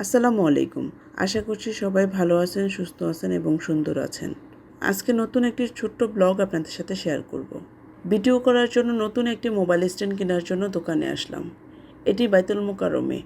আসসালামু আলাইকুম। আশা করছি সবাই ভালো আছেন, সুস্থ আছেন এবং সুন্দর আছেন। আজকে নতুন একটি ছোট্ট ব্লগ আপনাদের সাথে শেয়ার করব। ভিডিও করার জন্য নতুন একটি মোবাইল স্ট্যান্ড কেনার জন্য দোকানে আসলাম। এটি বাইতুল মোকারমে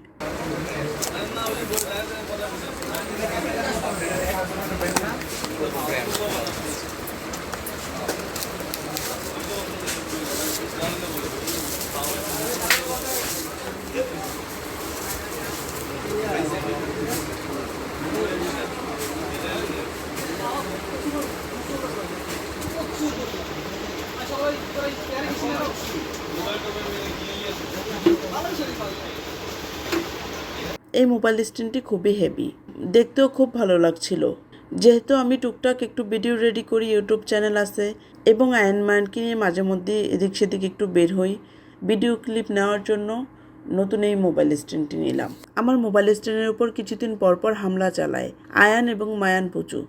এই মোবাইল স্ট্যান্ডটি খুবই হেভি দেখতেও খুব ভালো লাগছিল। যেহেতু আমি টুকটাক একটু ভিডিও রেডি করি ইউটিউব চ্যানেল আছে এবং আয়ন মায়নকে নিয়ে মাঝে মধ্যে এদিক সেদিক একটু বের হই ভিডিও ক্লিপ নেওয়ার জন্য নতুন এই মোবাইল স্ট্যান্ডটি নিলাম। আমার মোবাইল স্ট্যান্ডের উপর কিছুদিন পর পর হামলা চালায় আয়ান এবং মায়ান পুচু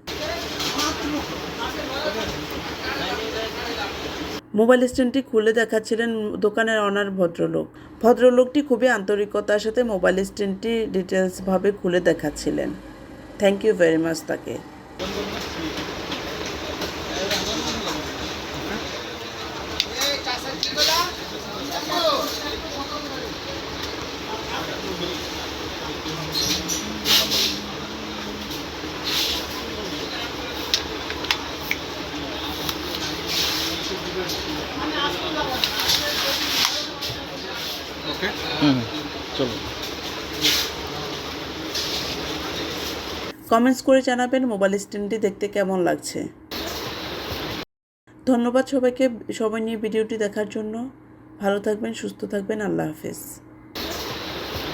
মোবাইল স্ট্যান্ডটি খুলে দেখাচ্ছিলেন দোকানের অনার ভদ্রলোক। ভদ্রলোকটি খুবই আন্তরিকতার সাথে মোবাইল স্ট্যান্ডটি ডিটেলসভাবে খুলে দেখাচ্ছিলেন। থ্যাংক ইউ ভেরি মাচ তাকে। ওকে হুম চলো। কমেন্টস করে জানাবেন মোবাইল স্ট্যান্ডটি দেখতে কেমন লাগছে? ধন্যবাদ সবাইকে সবাই নিয়ে ভিডিওটি দেখার জন্য। ভালো থাকবেন সুস্থ থাকবেন আল্লাহ হাফেজ।